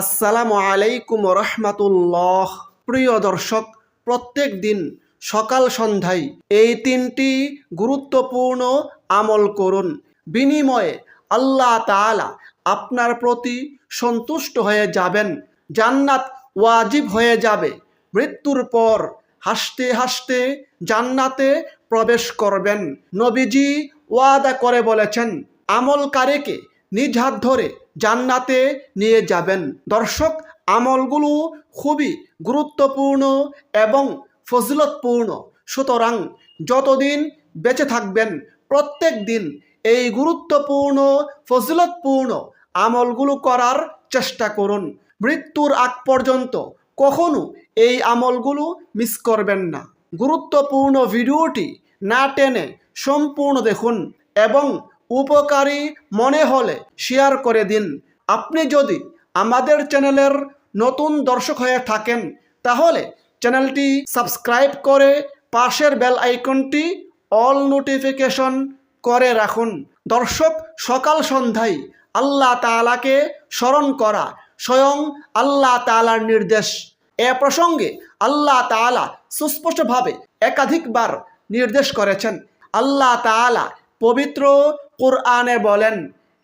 আসসালামু আলাইকুম রহমাতুল্লাহ। প্রিয় দর্শক, প্রত্যেক দিন সকাল সন্ধ্যায় এই তিনটি গুরুত্বপূর্ণ আমল করুন। বিনিময়ে আল্লাহ তাআলা আপনার প্রতি সন্তুষ্ট হয়ে যাবেন, জান্নাত ওয়াজিব হয়ে যাবে। মৃত্যুর পর হাসতে হাসতে জান্নাতে প্রবেশ করবেন। নবীজি ওয়াদা করে বলেছেন, আমলকারীকে নিজ হাত ধরে জান্নাতে নিয়ে যাবেন। দর্শক, আমলগুলো খুবই গুরুত্বপূর্ণ এবং ফজিলতপূর্ণ। সুতরাং যতদিন বেঁচে থাকবেন, প্রত্যেক দিন এই গুরুত্বপূর্ণ, ফজিলতপূর্ণ আমলগুলো করার চেষ্টা করুন। মৃত্যুর আগ পর্যন্ত কখনো এই আমলগুলো মিস করবেন না। গুরুত্বপূর্ণ ভিডিওটি না টেনে সম্পূর্ণ দেখুন এবং উপকারী মনে হলে শেয়ার করে দিন। আপনি যদি আমাদের চ্যানেলের নতুন দর্শক হয়ে থাকেন, তাহলে চ্যানেলটি সাবস্ক্রাইব করে পাশের বেল আইকনটি অল নোটিফিকেশন করে রাখুন। দর্শক সকাল সন্ধ্যায় আল্লাহ তাআলাকে স্মরণ করা স্বয়ং আল্লাহ তাআলার নির্দেশ। এ প্রসঙ্গে আল্লাহ তাআলা সুস্পষ্টভাবে একাধিকবার নির্দেশ করেছেন। আল্লাহ তাআলা পবিত্র কোরআনে বলেন,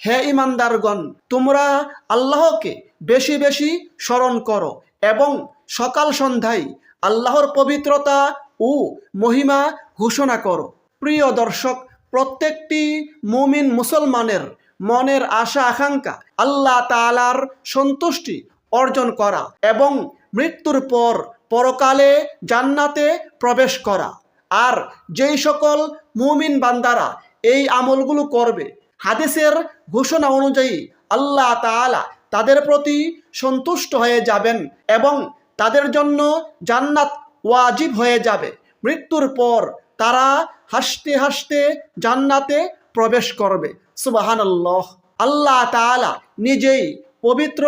হে ইমানদারগণ, তোমরা আল্লাহকে বেশি বেশি স্মরণ করো এবং সকাল সন্ধ্যায় আল্লাহর পবিত্রতা ও মহিমা ঘোষণা করো। প্রিয় দর্শক, প্রত্যেকটি মুমিন মুসলমানের মনের আশা আকাঙ্ক্ষা আল্লাহ তাআলার সন্তুষ্টি অর্জন করা এবং মৃত্যুর পর পরকালে জান্নাতে প্রবেশ করা। আর যেই সকল মুমিন বান্দারা এই আমলগুলো করবে। হাদিসের ঘোষণা অনুযায়ী আল্লাহ তাআলা তাদের প্রতি সন্তুষ্ট হয়ে যাবেন এবং তাদের জন্য জান্নাত ওয়াজিব হয়ে যাবে। মৃত্যুর পর তারা হাসতে হাসতে জান্নাতে প্রবেশ করবে। সুবাহানাল্লাহ। আল্লাহ তাআলা নিজেই পবিত্র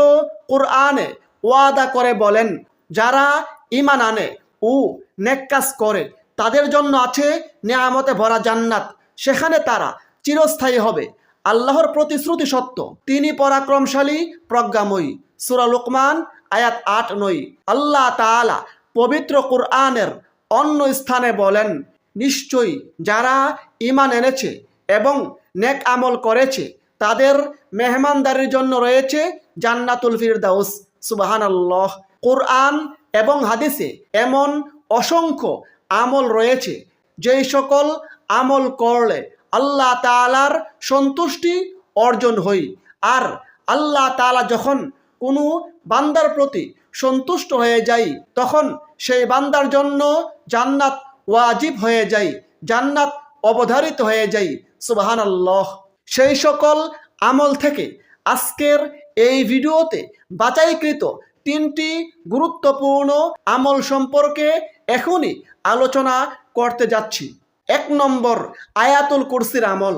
কোরআনে ওয়াদা করে বলেন, যারা ইমান আনে ও নেককাজ করে, তাদের জন্য আছে নেয়ামতে ভরা জান্নাত। সেখানে তারা চিরস্থায়ী হবে। আল্লাহর প্রতিশ্রুতি সত্য। তিনি পরাক্রমশালী, প্রজ্ঞাময়ী। সুরা লোকমান, আয়াত আট, নয়। আল্লাহ তাআলা পবিত্র কোরআনের অন্য স্থানে বলেন, নিশ্চয়ই যারা ইমান এনেছে এবং নেক আমল করেছে, তাদের মেহমানদারির জন্য রয়েছে জান্নাতুল ফিরদাউস। সুবাহান আল্লাহ কোরআন এবং হাদিসে এমন অসংখ্য আমল রয়েছে, যেই সকল আমল করলে আল্লাহ তাআলার সন্তুষ্টি অর্জন হই। আর আল্লাহ তাআলা যখন কোনো বান্দার প্রতি সন্তুষ্ট হয়ে যাই তখন সেই বান্দার জন্য জান্নাত ওয়াজিব হয়ে যাই জান্নাত অবধারিত হয়ে যাই সুবাহান আল্লাহ সেই সকল আমল থেকে আজকের এই ভিডিওতে বাছাইকৃত তিনটি গুরুত্বপূর্ণ আমল সম্পর্কে এখনই আলোচনা করতে যাচ্ছি। এক নম্বর আয়াতুল কুরসির আমল।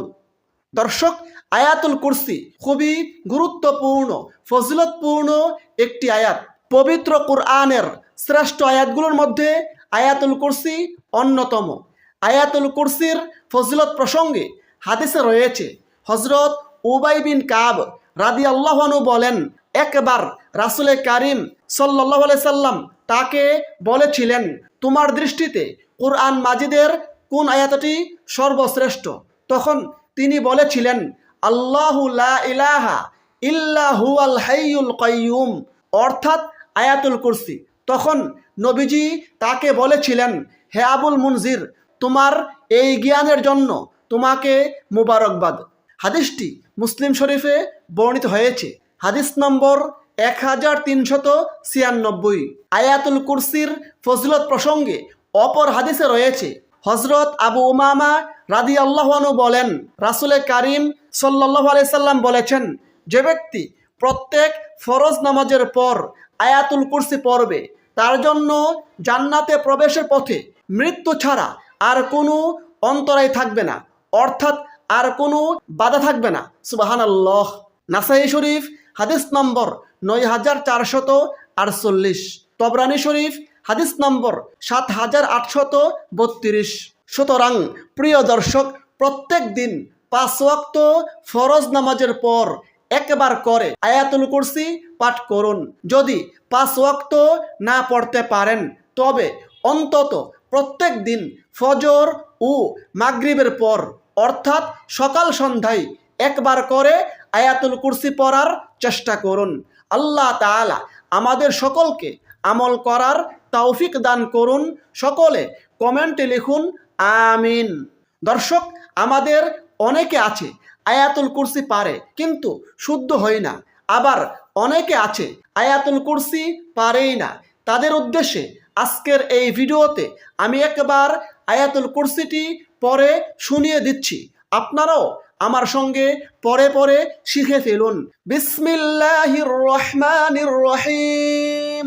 দর্শক, আয়াতুল কুরসি খুবই গুরুত্বপূর্ণ, ফজিলতপূর্ণ একটি আয়াত। পবিত্র কোরআনের শ্রেষ্ঠ আয়াতগুলোর মধ্যে আয়াতুল কুরসি অন্যতম। আয়াতুল কুরসির ফজিলত প্রসঙ্গে হাদিসে রয়েছে হজরত উবাই বিন কাব রাদি আল্লাহনু বলেন, একবার রাসুলে কারিম সাল্লাহ সাল্লাম তাকে বলেছিলেন, তোমার দৃষ্টিতে কোরআন মাজিদের কোন আয়াতটি সর্বশ্রেষ্ঠ? তখন তিনি বলেছিলেন, আল্লাহু লা ইলাহা ইল্লাহু আল হাইয়ুল কাইয়ুম। অর্থাৎ আয়াতুল কুরসি। তখন নবীজি তাকে বলেছিলেন, হে আবুল মুনজির, তোমার এই জ্ঞানের জন্য তোমাকে মুবারকবাদ। হাদিসটি মুসলিম শরীফে বর্ণিত হয়েছে। হাদিস নম্বর এক হাজার তিনশত ছিয়ানব্বই। আয়াতুল কুরসির ফজলত প্রসঙ্গে অপর হাদিসে রয়েছে হজরত আবু উমামা রাদি আল্লাহানু বলেন রাসুলে কারিম সাল্লাহ আলাইসাল্লাম বলেছেন, যে ব্যক্তি প্রত্যেক ফরজ নামাজের পর আয়াতুল কুরসি পড়বে, তার জন্য জান্নাতে প্রবেশের পথে মৃত্যু ছাড়া আর কোনো অন্তরায় থাকবে না, অর্থাৎ আর কোনো বাধা থাকবে না। সুবাহান আল্লাহ নাসাই শরীফ, হাদিস নম্বর নয় হাজার চারশত আটচল্লিশ। তবরানি শরীফ হাদিস নম্বর সাত হাজার আটশত বত্রিশ। সুতরাং, প্রিয় দর্শক, প্রত্যেক দিন পাঁচ ওয়াক্ত ফরজ নামাজের পর একবার করে আয়াতুল কুরসি পাঠ করুন। যদি পাঁচ ওয়াক্ত না পড়তে পারেন, তবে অন্তত প্রত্যেক দিন ফজর ও মাগরিবের পর, অর্থাৎ সকাল সন্ধ্যায় একবার করে আয়াতুল কুরসি পড়ার চেষ্টা করুন। আল্লাহ তাআলা আমাদের সকলকে আমল করার তৌফিক দান করুন সকলে, কমেন্টে লিখুন, আমিন। দর্শক, আমাদের অনেকে আছে, আয়াতুল কুরসি পারে, কিন্তু শুদ্ধ হয় না। আবার অনেকে আছে, আয়াতুল কুরসি পারেই না। তাদের উদ্দেশ্যে আজকের এই ভিডিওতে আমি একবার আয়াতুল কুরসিটি পরে শুনিয়ে দিচ্ছি। আপনারাও আমার সঙ্গে পরে পরে শিখে ফেলুন। বিসমিল্লাহির রহমানির রহিম।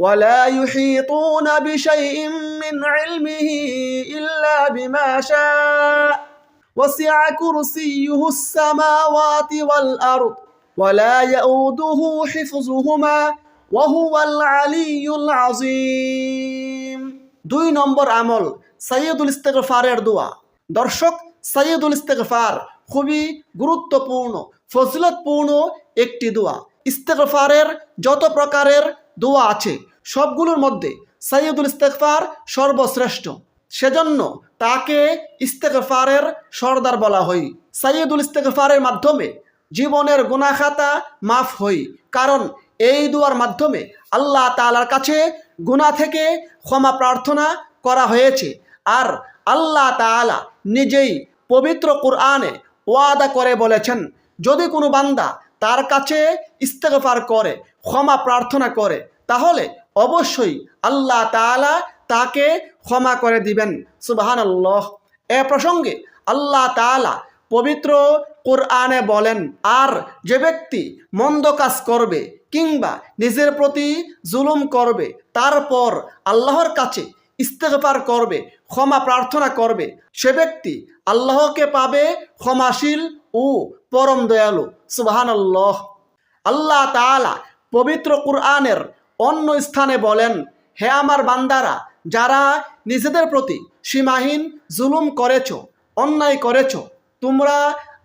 ولا يحيطون بشيء من علمه إلا بما شاء وسع كرسيه السماوات والأرض ولا يؤوده حفظهما وهو العلي العظيم দুই নম্বর আমল সাইয়দুল ইস্তেগফারের দোয়া দর্শক সাইয়দুল ইস্তেগফার খুবই গুরুত্বপূর্ণ ফজিলতপূর্ণ একটি দোয়া ইস্তেগফারের যত প্রকারের দোয়া আছে সবগুলোর মধ্যে সাইয়দুল ইস্তেগফার সর্বশ্রেষ্ঠ। সেজন্য তাকে ইস্তেগফারের সর্দার বলা হয়। সাইয়দুল ইস্তেগফারের মাধ্যমে জীবনের গুনাখাতা মাফ হই কারণ এই দুয়ার মাধ্যমে আল্লাহ তালার কাছে গুনাহ থেকে ক্ষমা প্রার্থনা করা হয়েছে। আর আল্লাহ তাআলা নিজেই পবিত্র কোরআনে ওয়াদা করে বলেছেন, যদি কোনো বান্দা তার কাছে ইস্তেগফার করে, ক্ষমা প্রার্থনা করে, তাহলে অবশ্যই আল্লাহ তাআলা তাকে ক্ষমা করে দিবেন। সুবহানাল্লাহ। এ প্রসঙ্গে আল্লাহ তাআলা পবিত্র কোরআনে বলেন, আর যে ব্যক্তি মন্দ কাজ করবে কিংবা নিজের প্রতি জুলুম করবে, তারপর আল্লাহর কাছে ইস্তেগফার করবে, ক্ষমা প্রার্থনা করবে, সে ব্যক্তি আল্লাহকে পাবে ক্ষমাশীল ও পরম দয়ালু। সুবহানাল্লাহ। আল্লাহ তাআলা পবিত্র কোরআনের অন্য স্থানে বলেন, হে আমার বান্দারা, যারা নিজেদের প্রতি সীমাহীন জুলুম করেছ, অন্যায় করেছ, তোমরা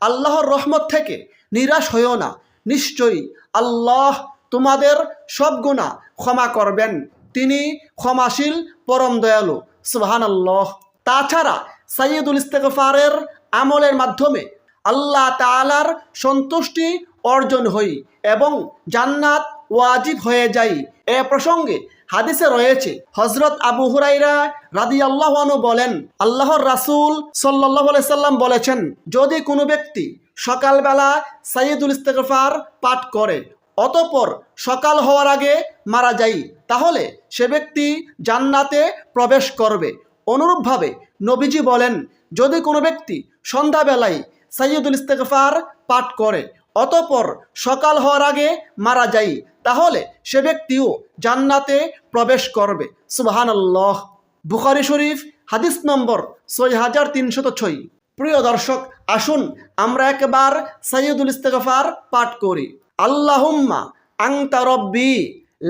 আল্লাহর রহমত থেকে নিরাশ হইও না। নিশ্চয়ই আল্লাহ তোমাদের সব গুণা ক্ষমা করবেন। তিনি ক্ষমাশীল, পরম দয়ালু। সুবহান আল্লাহ তাছাড়া সাইয়দুল ইস্তেগফারের আমলের মাধ্যমে আল্লাহ তালার সন্তুষ্টি অর্জন হই এবং জান্নাত ওয়াজিব হয়ে যাই এ প্রসঙ্গে হাদিসে রয়েছে হজরত আবু হুরাইরা রাদি আল্লাহানু বলেন, আল্লাহর রাসুল সাল্লাহ সাল্লাম বলেছেন, যদি কোনো ব্যক্তি সকালবেলা সাইয়দুল ইস্তেকফার পাঠ করে, অতপর সকাল হওয়ার আগে মারা যাই তাহলে সে ব্যক্তি জান্নাতে প্রবেশ করবে। অনুরূপভাবে নবীজি বলেন, যদি কোনো ব্যক্তি সন্ধ্যাবেলায় সাইয়দুল ইস্তেকফার পাঠ করে অতপর সকাল হওয়ার আগে মারা যাই, তাহলে সে ব্যক্তিও জান্নাতে প্রবেশ করবে। সুবহানাল্লাহ। বুখারি শরীফ, হাদিস নম্বর ছয় হাজার তিনশত ছয়। প্রিয় দর্শক, আসুন আমরা একবার সাইয়দুল ইস্তেগফার পাঠ করি। আল্লাহুম্মা আংতা রব্বি,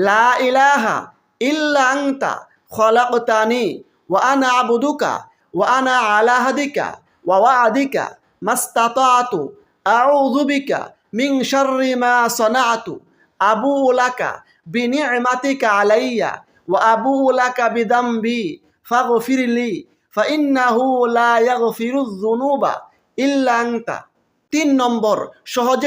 লা ইলাহা ইল্লা আংতা খলাকতানি, ওয়া আনা আবুদুকা, ওয়া আনা আলা হাদিকা, ওয়া ওয়াদিকা, মাস্তাতাতু, আউযু মা সানাতু আবু লাকা বিনি'মাতিকা আলাইয়া, ওয়া আবু লাকা বিদামবি ফাগফিরলি ফাইন্নাহু লা ইয়াগফিরুয যুনুবা ইল্লা আনতা। তিন নম্বর, সহজ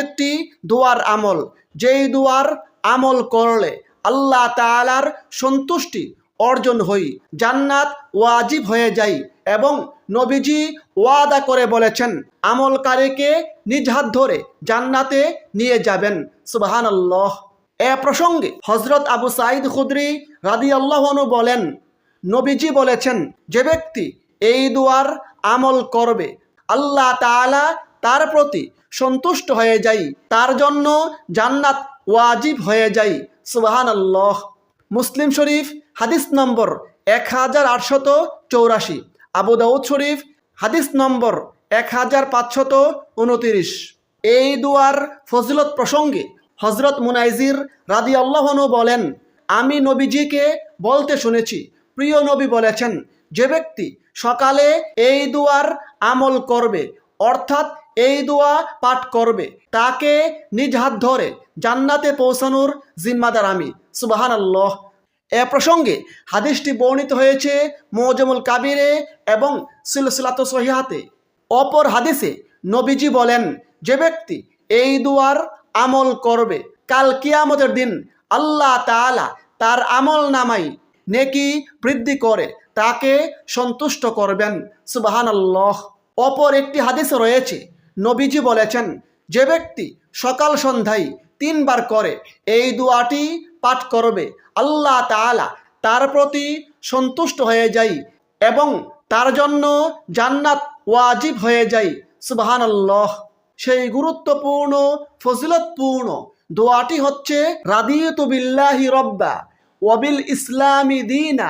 দোয়ার আমল। যেই দোয়ার আমল করলে আল্লাহ তাআলার সন্তুষ্টি অর্জন হই, জান্নাত ওয়াজিব হয়ে যাই এবং নবীজি ওয়াদা করে বলেছেন, আমলকারীকে নিজ হাত ধরে জান্নাতে নিয়ে যাবেন। সুবাহান আল্লাহ এ প্রসঙ্গে হজরত আবু সাইদ খুদ্রি রাদি আল্লাহনু বলেন, নবীজি বলেছেন, যে ব্যক্তি এই দুয়ার আমল করবে, আল্লাহ তাআলা তার প্রতি সন্তুষ্ট হয়ে যাই তার জন্য জান্নাত ওয়াজিব হয়ে যাই সুবাহান আল্লাহ মুসলিম শরীফ হাদিস নম্বর এক হাজার আটশত চৌরাশি। আবু দাউদ শরীফ, হাদিস নম্বর এক হাজার পাঁচশত উনতিরিশ। এই দুয়ার ফজিলত প্রসঙ্গে হজরত মুনাইজির রাদি আল্লাহনু বলেন, আমি নবীজিকে বলতে শুনেছি। প্রিয় নবী বলেছেন, যে ব্যক্তি সকালে এই দুয়ার আমল করবে, অর্থাৎ এই দোয়া পাঠ করবে, তাকে নিজ হাত ধরে জান্নাতে পৌঁছানোর জিম্মাদার আমি। সুবাহান আল্লাহ এ প্রসঙ্গে হাদিসটি বর্ণিত হয়েছে মোজমুল কাবিরে এবং সিলসিলাত সহিহাতে। অপর হাদিসে নবীজি বলেন, যে ব্যক্তি এই দুয়ার আমল করবে, কাল কিয়ামতের দিন আল্লাহ তাআলা তার আমল নামাই নেকি বৃদ্ধি করে, তাকে সন্তুষ্ট করবেন। সুবাহান আল্লাহ অপর একটি হাদিসে রয়েছে, নবীজি বলেছেন, যে ব্যক্তি সকাল সন্ধ্যায় তিনবার করে এই দুয়াটি পাঠ করবে। আল্লাহ তাআলা তার প্রতি সন্তুষ্ট হয়ে যাই এবং তার জন্য জান্নাত ওয়াজিব হয়ে যাই। সুবাহান আল্লাহ সেই গুরুত্বপূর্ণ, ফজিলতপূর্ণ দোয়াটি হচ্ছে রাদিয়তু বিল্লাহি রব্বা ওয়াবিল ইসলামি দিনা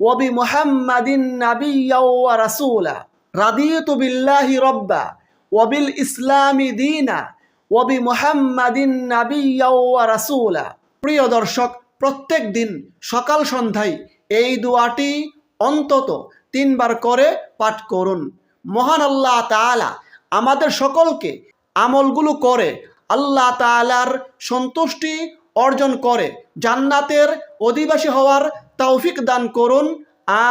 ওয়াবি মুহাম্মাদিন নাবিয়্যা রাসূলা। রাদিয়তু বিল্লাহি রব্বা ওয়াবিল ইসলামি দিনা ওয়াবি মুহাম্মাদিন নাবিয়্যা রাসূলা। প্রিয় দর্শক, প্রত্যেক দিন সকাল সন্ধ্যায় এই দোয়াটি অন্তত তিনবার করে পাঠ করুন। মহান আল্লাহ তাআলা আমাদের সকলকে আমলগুলো করে, আল্লাহ তাআলার সন্তুষ্টি অর্জন করে, জান্নাতের অধিবাসী হওয়ার তৌফিক দান করুন।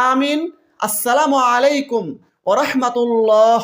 আমিন। আসসালামু আলাইকুম ওরহমতুল্লাহ